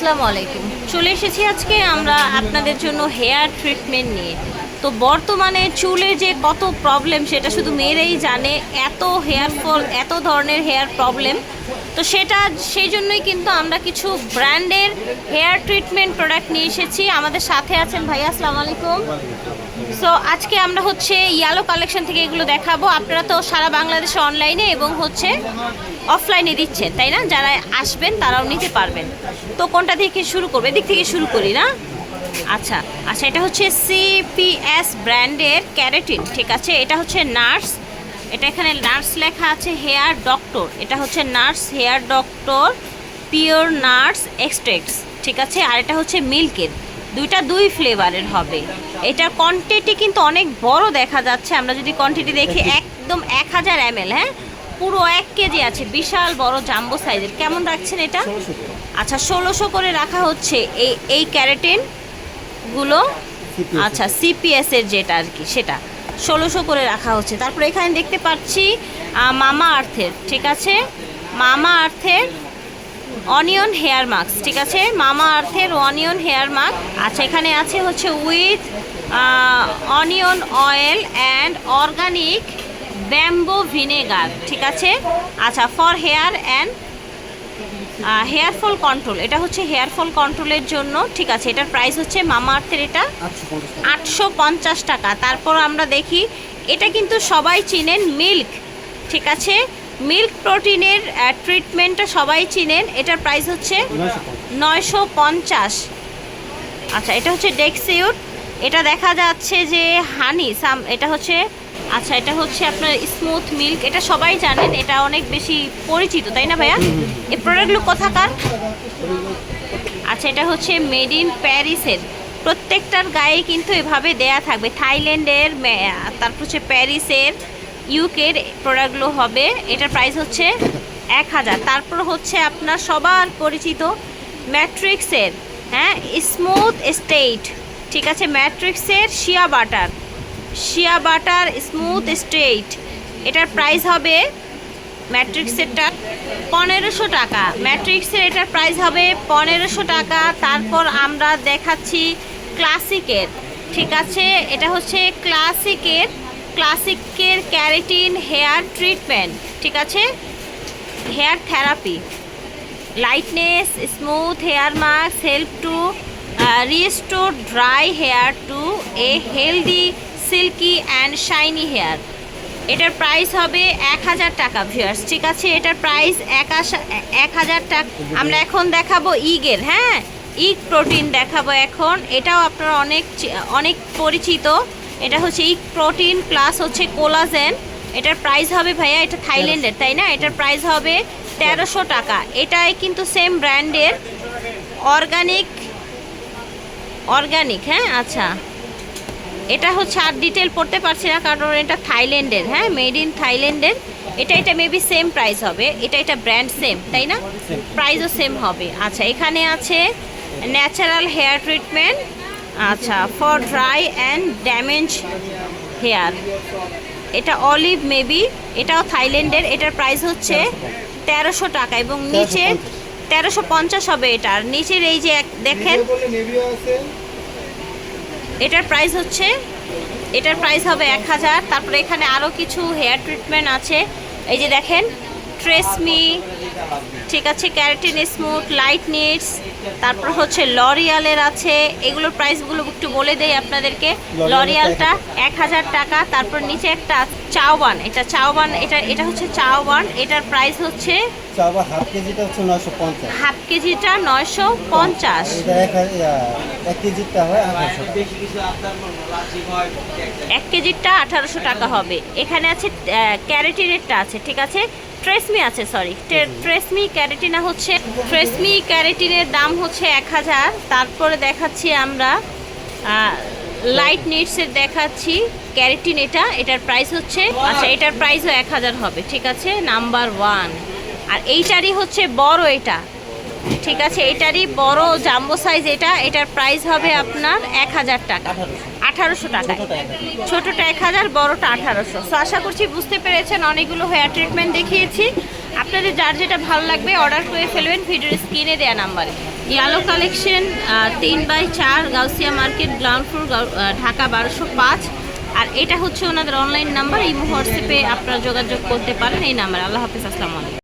আসসালামু আলাইকুম। চলে এসেছি আজকে আমরা আপনাদের জন্য হেয়ার ট্রিটমেন্ট নিয়ে। তো বর্তমানে চুলে যে কত প্রবলেম সেটা শুধু মেয়েরাই জানে, এত হেয়ার ফল, এত ধরনের হেয়ার প্রবলেম তো সেটা, সেই জন্যই কিন্তু আমরা কিছু ব্র্যান্ডের হেয়ার ট্রিটমেন্ট প্রোডাক্ট নিয়ে এসেছি। আমাদের সাথে আছেন ভাইয়া, আসসালামু আলাইকুম। সো আজকে আমরা হচ্ছে ইয়ালো কালেকশন থেকে এগুলো দেখাবো। আপনারা তো সারা বাংলাদেশে অনলাইনে এবং হচ্ছে অফলাইনে দিচ্ছেন তাই না? যারা আসবেন তারাও নিতে পারবেন। তো কোনটা থেকে শুরু করবে? এদিক থেকে শুরু করি না? আচ্ছা আচ্ছা এটা হচ্ছে সিপিএস ব্র্যান্ডের ক্যারেটিন ঠিক আছে? এটা হচ্ছে নার্স এটা এখানে নার্স লেখা আছে হেয়ার ডক্টর। এটা হচ্ছে nurse hair doctor pure nurse extracts ঠিক আছে? আর এটা হচ্ছে মিল্কের। দুইটা দুই ফ্লেভারের হবে। এটার কোয়ান্টিটি কিন্তু অনেক বড় দেখা যাচ্ছে। আমরা যদি কোয়ান্টিটি দেখি একদম এক হাজার এম হ্যাঁ? পুরো এক কেজি আছে বিশাল বড় জাম্বো সাইজের। কেমন রাখছেন এটা? আচ্ছা ষোলোশো করে রাখা হচ্ছে এই এই ক্যারেটিনগুলো। আচ্ছা সিপিএস এর যেটা আর কি সেটা। ষোলোশো করে রাখা হচ্ছে। তারপরে এখানে দেখতে পাচ্ছি মামা আর্থের ঠিক আছে? মামা আর্থের অনিয়ন হেয়ার মাস্ক ঠিক আছে? মামা আর্থের অনিয়ন হেয়ার মাস্ক। আচ্ছা এখানে আছে হচ্ছে with onion oil and organic bamboo vinegar, ঠিক আছে? আচ্ছা for hair and hair fall control এটা হচ্ছে হেয়ার ফল কন্ট্রোলের জন্য, ঠিক আছে? এটার প্রাইস হচ্ছে মামা আর্থের এটা আটশো পঞ্চাশ টাকা। তারপর আমরা দেখি, এটা কিন্তু সবাই চিনেন মিল্ক ঠিক আছে? মিল্ক প্রোটিনের ট্রিটমেন্টটা সবাই চিনেন, এটার প্রাইস হচ্ছে নয়শো পঞ্চাশ। আচ্ছা এটা হচ্ছে ডেক্সিউট এটা দেখা যাচ্ছে যে হানি সাম এটা হচ্ছে আচ্ছা এটা হচ্ছে আপনার স্মুথ মিল্ক এটা সবাই জানেন এটা অনেক বেশি পরিচিত তাই না ভাইয়া? এই প্রোডাক্টগুলো কোথাকার? আচ্ছা এটা হচ্ছে মেড ইন প্যারিসের। প্রত্যেকটার গায়ে কিন্তু এভাবে দেয়া থাকবে। থাইল্যান্ডের তারপর হচ্ছে প্যারিসের ইউকের প্রোডাক্টগুলো হবে। এটার প্রাইস হচ্ছে এক হাজার। তারপর হচ্ছে আপনার সবার পরিচিত ম্যাট্রিক্সের হ্যাঁ স্মুথ স্টেট ঠিক আছে ম্যাট্রিক্সের shea butter shea butter smooth straight এটার প্রাইস হবে ম্যাট্রিক্সেরটা পনেরোশো টাকা। ম্যাট্রিক্সের এটার প্রাইস হবে পনেরোশো টাকা। তারপর আমরা দেখাচ্ছি ক্লাসিকের। ঠিক আছে? এটা হচ্ছে ক্লাসিকের ক্লাসিকের ক্যারেটিন হেয়ার ট্রিটমেন্ট। ঠিক আছে? Hair therapy. Lightness, smooth hair mask, help to restore dry hair to, a healthy silky and shiny hair এটার প্রাইস হবে এক হাজার টাকা ভিউয়ার্স ঠিক আছে? এটার প্রাইস এক হাজার টাকা, আমরা এখন দেখাবো ইগের হ্যাঁ? ইগ প্রোটিন দেখাবো এখন। এটাও আপনার অনেক অনেক পরিচিত। এটা হচ্ছে ইগ প্রোটিন প্লাস হচ্ছে কোলাজেন এটার প্রাইস হবে ভাইয়া, এটা থাইল্যান্ডের, তাই না? এটার প্রাইস হবে তেরোশো টাকা। এটাই কিন্তু সেম ব্র্যান্ডের অর্গানিক অর্গানিক হ্যাঁ? আচ্ছা। এটা হচ্ছে আর ডিটেল পড়তে পারছি না কারণ এটা থাইল্যান্ডের হ্যাঁ মেড ইন থাইল্যান্ডের। এটা এটা মেবি সেম প্রাইস হবে এটা এটা ব্র্যান্ড সেম তাই না? প্রাইসও সেম হবে। আচ্ছা এখানে আছে ন্যাচারাল হেয়ার ট্রিটমেন্ট আচ্ছা for dry and damage hair এটা অলিভ মেবি এটাও থাইল্যান্ডের এটার প্রাইস হচ্ছে তেরোশো টাকা এবং নিচে তেরোশো পঞ্চাশ হবে এটা। আর নিচের এই যে এক- দেখেন। এটার প্রাইস হচ্ছে এটার প্রাইস হবে এক হাজার। তারপরে এখানে আরও কিছু হেয়ার ট্রিটমেন্ট আছে। এই যে দেখেন ট্রেসমি ঠিক আছে ক্যারেটিন স্মুথ লাইট নিটস তারপর হচ্ছে লরিয়ালের আছে। এগুলোর প্রাইসগুলো একটু বলে দেয় আপনাদেরকে। লরিয়ালটা এক হাজার টাকা তারপর নিচে একটা চাওবান এটা চাওবান এটা এটা হচ্ছে চাওবান এটার প্রাইস হচ্ছে চাবা হাফ কেজিটা হচ্ছে নয়শো পঞ্চাশ। হাফ কেজিটা নয়শো পঞ্চাশ। এটা এক কেজিটা হয় আঠারোশো এক কেজিরটা আঠারোশো টাকা হবে। এখানে আছে ক্যারেটিনেরটা আছে ঠিক আছে? ট্রেসমি আছে সরি ট্রেসমি ক্যারেটিনা হচ্ছে ট্রেসমি ক্যারেটিনের দাম হচ্ছে এক হাজার। তারপরে দেখাচ্ছি আমরা লাইট নিডসের দেখাচ্ছি। ক্যারেটিন এটা এটার প্রাইস হচ্ছে আচ্ছা এটার প্রাইসও এক হাজার হবে ঠিক আছে? নাম্বার ওয়ান আর এইটারই হচ্ছে বড় এটা। ঠিক আছে এটারই বড় জাম্বো সাইজ এটা এটার প্রাইস হবে আপনার এক হাজার টাকা। আঠারোশো টাকা ছোটটা এক হাজার বড়টা আঠারোশো। সো আশা করছি বুঝতে পেরেছেন অনেকগুলো হেয়ার ট্রিটমেন্ট দেখিয়েছি। আপনাদের যার যেটা ভালো লাগবে অর্ডার করে ফেলবেন ভিডিওর স্ক্রিনে দেওয়া নাম্বারে। ইয়ালো কালেকশন তিন বাই চার, Gausia market ground floor Dhaka বারোশো পাঁচ। আর এটা হচ্ছে ওনাদের অনলাইন নাম্বার এই হোয়াটসঅ্যাপে আপনারা যোগাযোগ করতে পারেন এই নাম্বার। আল্লাহ হাফিজ, আসসালামু আলাইকুম।